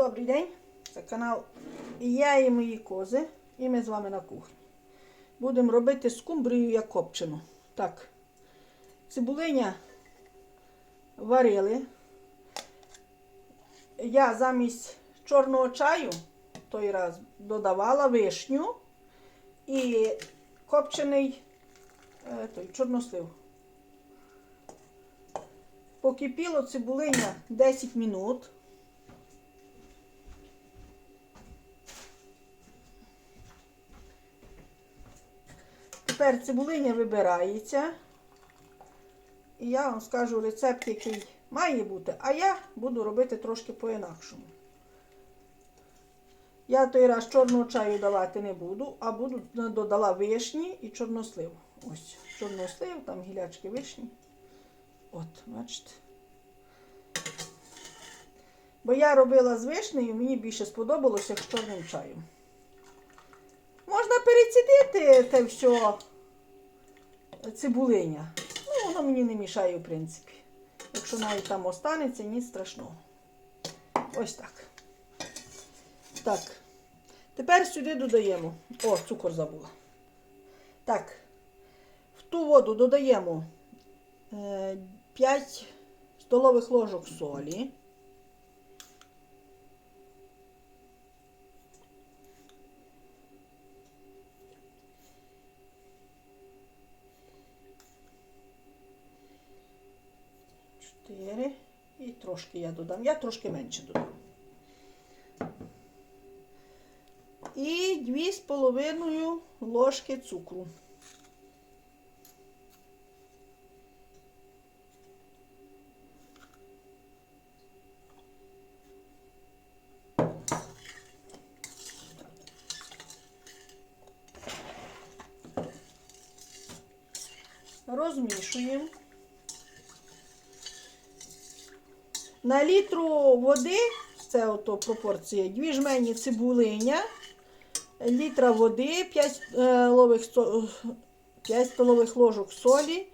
Добрий день, це канал Я і мої кози. І ми з вами на кухні. Будемо робити скумбрію як копчену. Так, цибулиня варили. Я замість чорного чаю той раз додавала вишню і копчений е, той, чорнослив. Покипіло цибулиня 10 минут. Тепер цибулиня вибирається. І я вам скажу рецепт, який має бути, а я буду робити трошки по-інакшому. Я той раз чорного чаю давати не буду, а буду додала вишні і чорнослив. Ось, чорнослив, там гілячки вишні. От, бачите. Бо я робила з вишнею, мені більше сподобалося, як з чорним чаєм. Можна перецідити те все цибулиня. Ну, воно мені не мішає, в принципі. Якщо навіть там останеться, ні страшного. Ось так. Так. Тепер сюди додаємо. О, цукор забула. Так. В ту воду додаємо 5 столових ложок солі. Чотири. І трошки я додам. Я трошки менше додам. І дві з половиною ложки цукру. Розмішуємо. На літру води, це ото пропорція, дві жмені цибулиня, літра води, 5 столових, 5 столових ложок солі,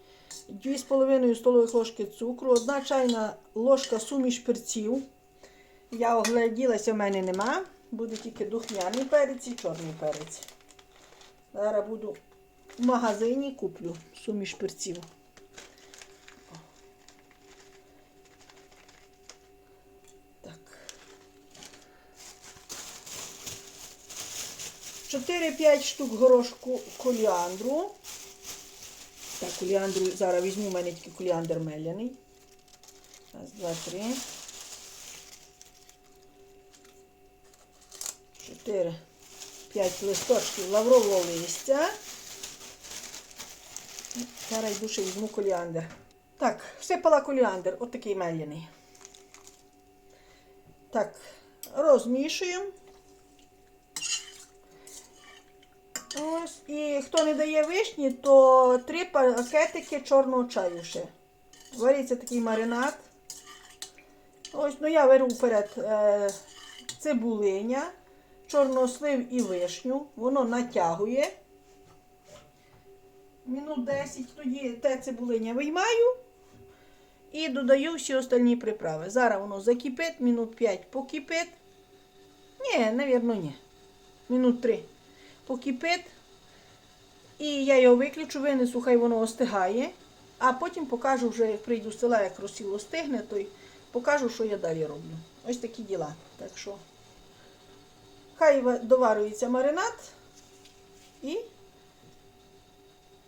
2,5 столових ложки цукру, 1 чайна ложка суміш перців. Я огляділася, в мене нема. Буде тільки духмяний перець і чорний перець. Зараз буду в магазині куплю суміш перців. 4-5 штук горошку коліандру. Так, коліандру зараз візьму, у мене тільки коліандр меляний. Раз, два, три. Чотири. П'ять листочків лаврового листя. Зараз йду візьму коліандр. Так, всипала коліандр, отакий меляний. Так, розмішуємо. Ось. І хто не дає вишні, то три пакетики чорного чаю ще. Вариться такий маринад. Ось, ну я беру вперед е, цибулиня, чорнослив і вишню. Воно натягує. Минут 10 тоді те цибулиня виймаю і додаю всі остальні приправи. Зараз воно закипить, минут 5 покипить. Ні, навірно, ні. Минут 3 покипить. І я його виключу, винесу, хай воно остигає. А потім покажу вже, як прийду з села, як розсіло стигне, то й покажу, що я далі роблю. Ось такі діла. Так що хай доварюється маринад і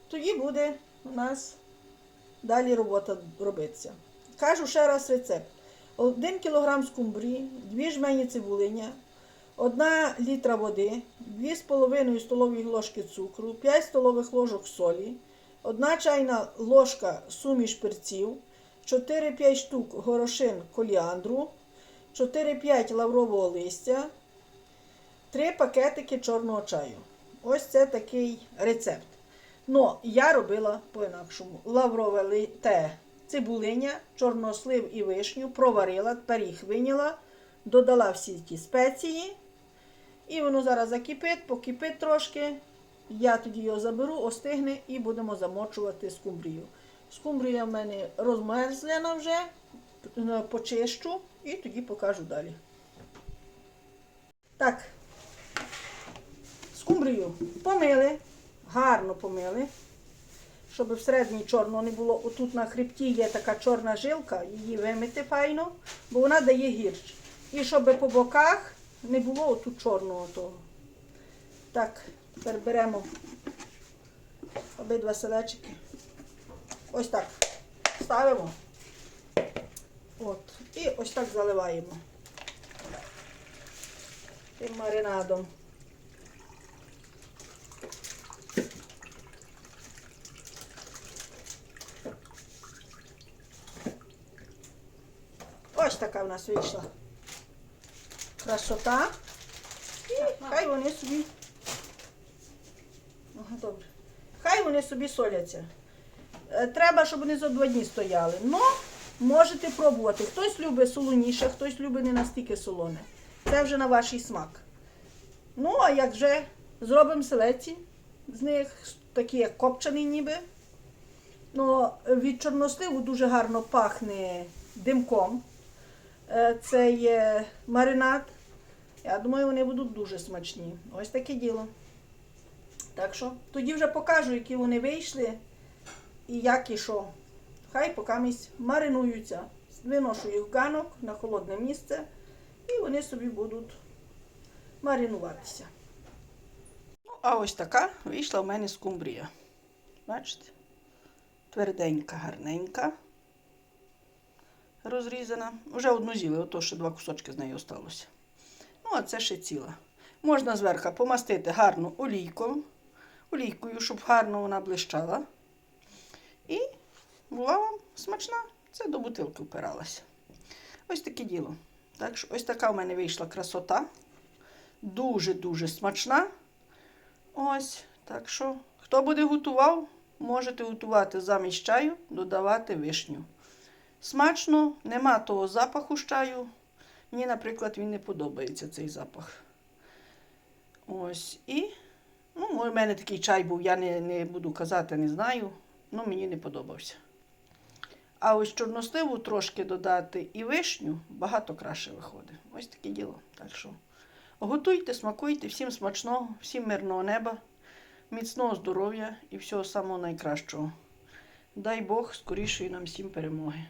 тоді буде у нас далі робота робитися. Кажу ще раз рецепт. 1 кг скумбрії, 2 жмені цибулиня, 1 літра води, 2,5 столові ложки цукру, 5 столових ложок солі, 1 чайна ложка суміш перців, 4-5 штук горошин коліандру, 4-5 лаврового листя, 3 пакетики чорного чаю. Ось це такий рецепт. Но я робила по-інакшому. Лаврове лите цибулиня, чорнослив і вишню проварила, тепер їх виняла, додала всі ті спеції. І воно зараз закипить, покипить трошки. Я тоді його заберу, остигне і будемо замочувати скумбрію. Скумбрія в мене розмерзлена вже, почищу і тоді покажу далі. Так. Скумбрію помили, гарно помили, щоб всередині чорного не було. Отут на хребті є така чорна жилка, її вимити файно, бо вона дає гірч. І щоб по боках не було отут чорного того. Так, тепер беремо обидва селечики. Ось так. Ставимо. От. І ось так заливаємо. Тим маринадом. Ось така в нас вийшла. Красота. І хай вони собі. Добре. Хай вони собі соляться. Е, Треба, щоб вони за два дні стояли. Ну, можете пробувати. Хтось любить солоніше, хтось любить не настільки солоне. Це вже на ваш смак. Ну, а як вже зробимо селеці з них, такі як копчані ніби. Ну, від чорносливу дуже гарно пахне димком. Е, Це є маринад. Я думаю, вони будуть дуже смачні. Ось таке діло. Так що тоді вже покажу, які вони вийшли і як і що. Хай поки місць маринуються. Виношу їх в ганок на холодне місце і вони собі будуть маринуватися. Ну, а ось така вийшла в мене скумбрія. Бачите? Тверденька, гарненька. Розрізана. Вже одну з'їли, ото ще два кусочки з неї осталося. Ну, а це ще ціла. Можна зверху помастити гарну олійкою, олійкою, щоб гарно вона блищала. І була вам смачна. Це до бутилки впиралася. Ось таке діло. Так ось така в мене вийшла красота. Дуже-дуже смачна. Ось. Так що, хто буде готував, можете готувати замість чаю, додавати вишню. Смачно, нема того запаху з чаю. Мені, наприклад, він не подобається цей запах. Ось. І, ну, у мене такий чай був, я не, не буду казати, не знаю. Ну, мені не подобався. А ось чорносливу трошки додати і вишню багато краще виходить. Ось таке діло. Так що готуйте, смакуйте, всім смачного, всім мирного неба, міцного здоров'я і всього самого найкращого. Дай Бог скорішої нам всім перемоги.